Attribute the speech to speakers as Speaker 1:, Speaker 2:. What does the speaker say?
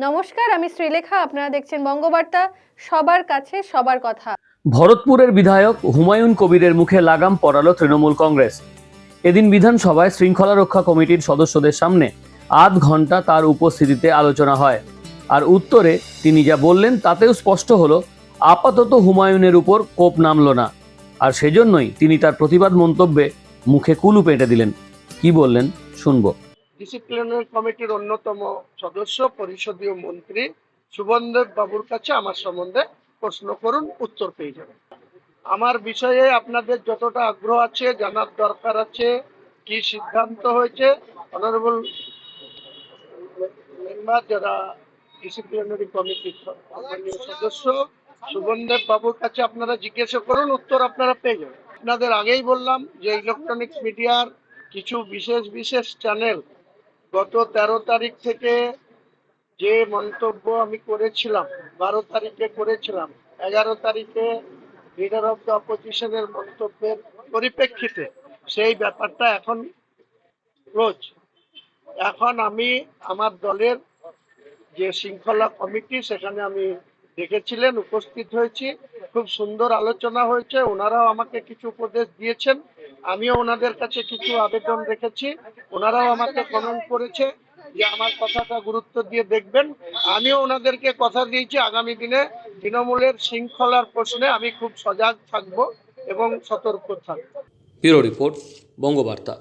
Speaker 1: নমস্কার, আমি শ্রীলেখা। আপনারা দেখছেন বঙ্গবার্তা। সবার কাছে সবার কথা।
Speaker 2: ভরতপুরের বিধায়ক হুমায়ুন কবিরের মুখে লাগাম পড়ালো তৃণমূল কংগ্রেস। এদিন বিধানসভায় শৃঙ্খলা রক্ষা কমিটির সদস্যদের সামনে আধ ঘণ্টা তার উপস্থিতিতে আলোচনা হয়। আর উত্তরে তিনি যা বললেন তাতেও স্পষ্ট হলো, আপাতত হুমায়ুনের উপর কোপ নামলো না। আর সেজন্যই তিনি তার প্রতিবাদ মন্তব্যে মুখে কুলু পেটে দিলেন। কি বললেন? শুনব।
Speaker 3: ডিসিপ্লিনারি কমিটির অন্যতম সদস্য পরিষদীয় মন্ত্রী সুবনদেব বাবুর কাছে আমার সম্বন্ধে প্রশ্ন করুন, উত্তর পেয়ে যাবেন। আমার বিষয়ে আপনাদের যতটা আগ্রহ আছে, জানার দরকার আছে, কি সিদ্ধান্ত হয়েছে অনারেবল মেম্বার যারা ডিসিপ্লিনারি কমিটির সদস্য সুবনদেব বাবুর কাছে আপনারা জিজ্ঞাসা করুন, উত্তর আপনারা পেয়ে যাবেন। আপনাদের আগেই বললাম যে ইলেকট্রনিক্স মিডিয়ার কিছু বিশেষ বিশেষ চ্যানেল গত তেরো তারিখ থেকে যে মন্তব্য আমি করেছিলাম, বারো তারিখে করেছিলাম, এগারো তারিখে লিডার অফ দ্য অপোজিশনের মন্তব্যের পরিপ্রেক্ষিতে সেই ব্যাপারটা এখন ক্লোজ এখন আমি আমার দলের যে শৃঙ্খলা কমিটি, সেখানে আমি দেখেছিলেন, উপস্থিত হয়েছি। খুব সুন্দর আলোচনা হয়েছে। ওনারাও আমাকে কিছু উপদেশ দিয়েছেন। আমিও ওনাদের কাছে কিছু আবেদন রেখেছি। ওনারাও আমাকে কমেন্ট করেছে যে আমার কথাটা গুরুত্ব দিয়ে দেখবেন। আমিও ওনাদেরকে কথা দিয়েছি। আগামী দিনে তৃণমূলের শৃঙ্খলার প্রশ্নে আমি খুব সজাগ থাকব এবং সতর্ক থাকব।
Speaker 2: Bureau report, Bangabarta.